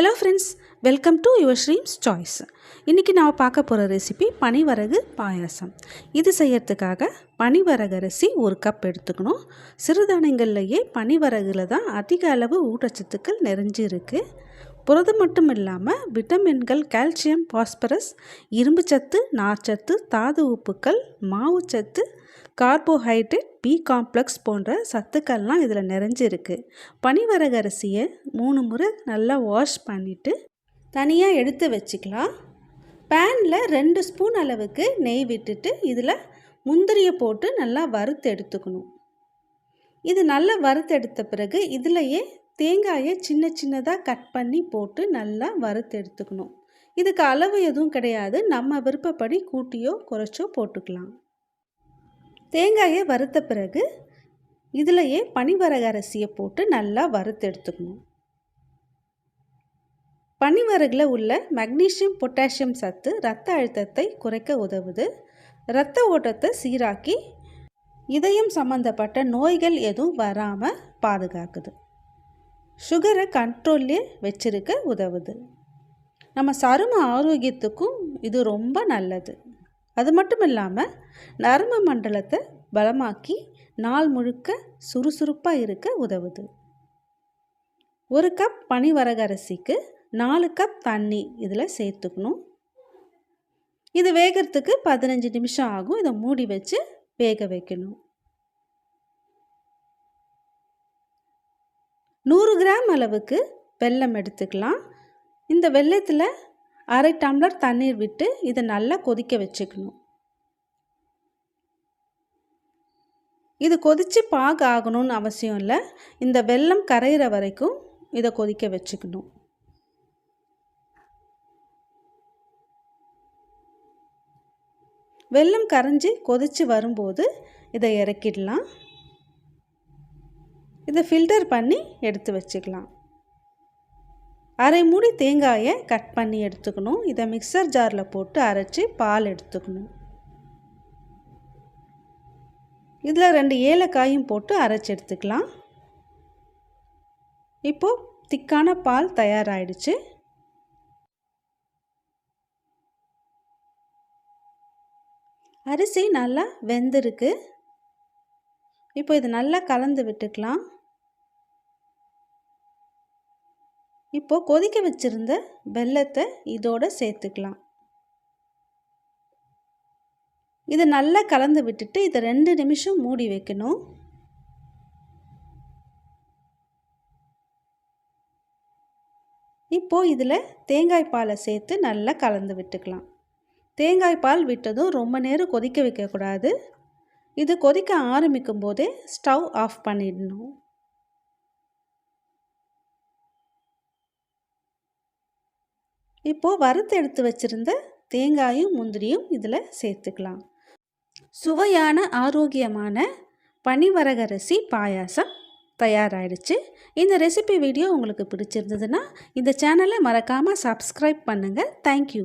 Hello friends welcome to your Sreems choice இன்றைக்கி நான் பார்க்க போகிற ரெசிபி பனிவரகு பாயாசம். இது செய்யறதுக்காக பனிவரகு அரிசி ஒரு கப் எடுத்துக்கணும். சிறுதானியங்கள்லையே பனிவரகுல தான் அதிக அளவு ஊட்டச்சத்துக்கள் நிறைஞ்சு இருக்குது புரதம் மட்டும் இல்லாமல் விட்டமின்கள் கால்சியம் பாஸ்பரஸ் இரும்புச்சத்து நார்ச்சத்து தாது உப்புக்கள் மாவுச்சத்து கார்போஹைட்ரேட் பி காம்ப்ளெக்ஸ் போன்ற சத்துக்கள்லாம் இதில் நிறைஞ்சிருக்கு. பனிவரகு அரிசியை மூணு முறை நல்லா வாஷ் பண்ணிவிட்டு தனியாக எடுத்து வச்சுக்கலாம். பேனில் ரெண்டு ஸ்பூன் அளவுக்கு நெய் விட்டுட்டு இதில் முந்திரியை போட்டு நல்லா வறுத்து எடுத்துக்கணும். இது நல்லா வறுத்தெடுத்த பிறகு இதிலையே தேங்காயை சின்ன சின்னதாக கட் பண்ணி போட்டு நல்லா வறுத்து எடுத்துக்கணும். இதுக்கு அளவு எதுவும் கிடையாது. நம்ம விருப்பப்படி கூட்டியோ குறைச்சோ போட்டுக்கலாம். தேங்காயை வறுத்த பிறகு இதிலையே பனிவரகு அரிசியை போட்டு நல்லா வறுத்து எடுத்துக்கணும். பனிவரகில் உள்ள மக்னீஷியம் பொட்டாசியம் சத்து இரத்த அழுத்தத்தை குறைக்க உதவுது. இரத்த ஓட்டத்தை சீராக்கி இதயம் சம்மந்தப்பட்ட நோய்கள் எதுவும் வராமல் பாதுகாக்குது. சுகரை கண்ட்ரோல்லே வச்சிருக்க உதவுது. நம்ம சரும ஆரோக்கியத்துக்கும் இது ரொம்ப நல்லது. அது மட்டும் இல்லாமல் நரம்பு மண்டலத்தை பலமாக்கி நாள் முழுக்க சுறுசுறுப்பாக இருக்க உதவுது. ஒரு கப் பனிவரகரசிக்கு நாலு கப் தண்ணி இதில் சேர்த்துக்கணும். இது வேகிறதுக்கு பதினஞ்சு நிமிஷம் ஆகும். இதை மூடி வச்சு வேக வைக்கணும். நூறு கிராம் அளவுக்கு வெல்லம் எடுத்துக்கலாம். இந்த வெள்ளத்தில் அரை டம்ளர் தண்ணீர் விட்டு இதை நல்லா கொதிக்க வச்சுக்கணும். இது கொதித்து பாகு ஆகணும்னு அவசியம் இல்லை. இந்த வெல்லம் கரையிற வரைக்கும் இதை கொதிக்க வச்சுக்கணும். வெல்லம் கரைஞ்சி கொதித்து வரும்போது இதை இறக்கிடலாம். இதை ஃபில்டர் பண்ணி எடுத்து வச்சுக்கலாம். அரை மூடி தேங்காயை கட் பண்ணி எடுத்துக்கணும். இதை மிக்சர் ஜாரில் போட்டு அரைச்சி பால் எடுத்துக்கணும். இதில் ரெண்டு ஏலக்காயும் போட்டு அரைச்சி எடுத்துக்கலாம். இப்போது திக்கான பால் தயாராகிடுச்சு அரிசி நல்லா வெந்திருக்கு. இப்போ இது நல்லா கலந்து விட்டுக்கலாம். இப்போது கொதிக்க வச்சுருந்த வெள்ளத்தை இதோடு சேர்த்துக்கலாம். இதை நல்லா கலந்து விட்டுட்டு இதை ரெண்டு நிமிஷம் மூடி வைக்கணும். இப்போது இதில் தேங்காய் பாலை சேர்த்து நல்லா கலந்து விட்டுக்கலாம். தேங்காய் பால் விட்டதும் ரொம்ப நேரம் கொதிக்க வைக்கக்கூடாது. இது கொதிக்க ஆரம்பிக்கும் போதே ஸ்டவ் ஆஃப் பண்ணிடணும். இப்போது வறுத்து எடுத்து வச்சுருந்த தேங்காயும் முந்திரியும் இதில் சேர்த்துக்கலாம். சுவையான ஆரோக்கியமான பனிவரகரிசி பாயாசம் தயாராகிடுச்சு இந்த ரெசிபி வீடியோ உங்களுக்கு பிடிச்சிருந்ததுன்னா இந்த சேனலை மறக்காமல் சப்ஸ்கிரைப் பண்ணுங்கள் தேங்க்யூ